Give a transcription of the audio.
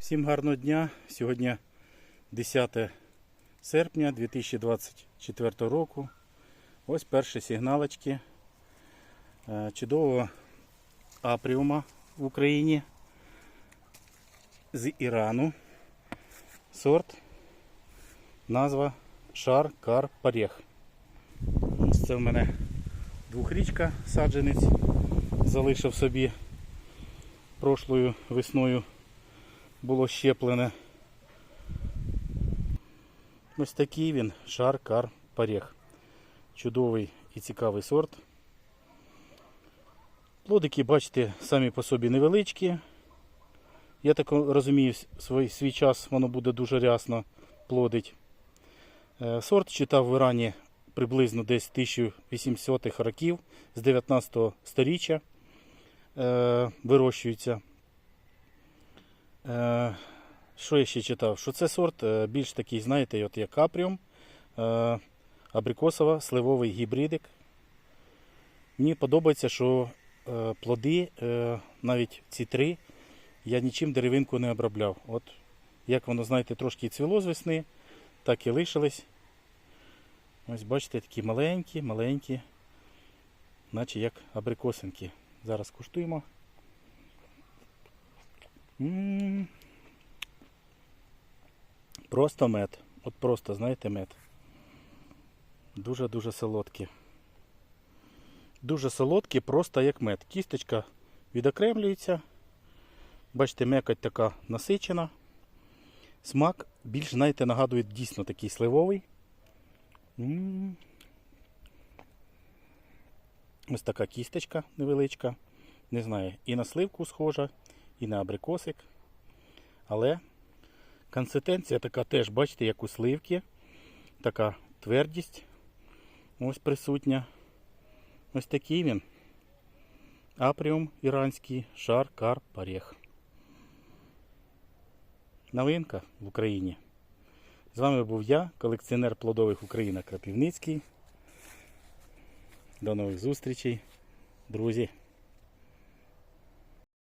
Всім гарного дня. Сьогодні 10 серпня 2024 року. Ось перші сигналочки е, чудового апріума в Україні з Ірану. Сорт, назва Шар Кар Парех. Це в мене двохрічка саджанець. Залишив собі прошлою весною було щеплене. Ось такий він шар кар парех. Чудовий і цікавий сорт. Плодики, бачите, самі по собі невеличкі. Я так розумію, свій, свій час воно буде дуже рясно плодить. Е, Сорт читав в Ірані приблизно десь 1800-х років з 19 століття е, вирощується. Е, Що я ще читав? Що це сорт е, більш такий, знаєте, от як капріум, е, абрикосова, сливовий гібридик. Мені подобається, що плоди, навіть ці три, я нічим деревинку не обробляв. От як воно, знаєте, трошки цвіло з весни, так і лишились. Ось бачите, такі маленькі, маленькі, наче як абрикосинки. Зараз куштуємо. М. Просто мед. От просто, знаєте, мед. Дуже-дуже солодкі. Дуже солодкі, просто як мед. Кісточка відокремлюється. Бачите, м'якоть така насичена. Смак більш, знаєте, нагадує дійсно такий сливовий. Ось така кісточка невеличка. Не знаю, і на сливку схожа, і на абрикосик. Але консистенція така теж, бачите, як у сливки. Така твердість ось присутня. Ось такий він. Апріум іранський, шар, кар, парех. Новинка в Україні. З вами був я, колекціонер плодових Україна Крапівницький. До нових зустрічей, друзі!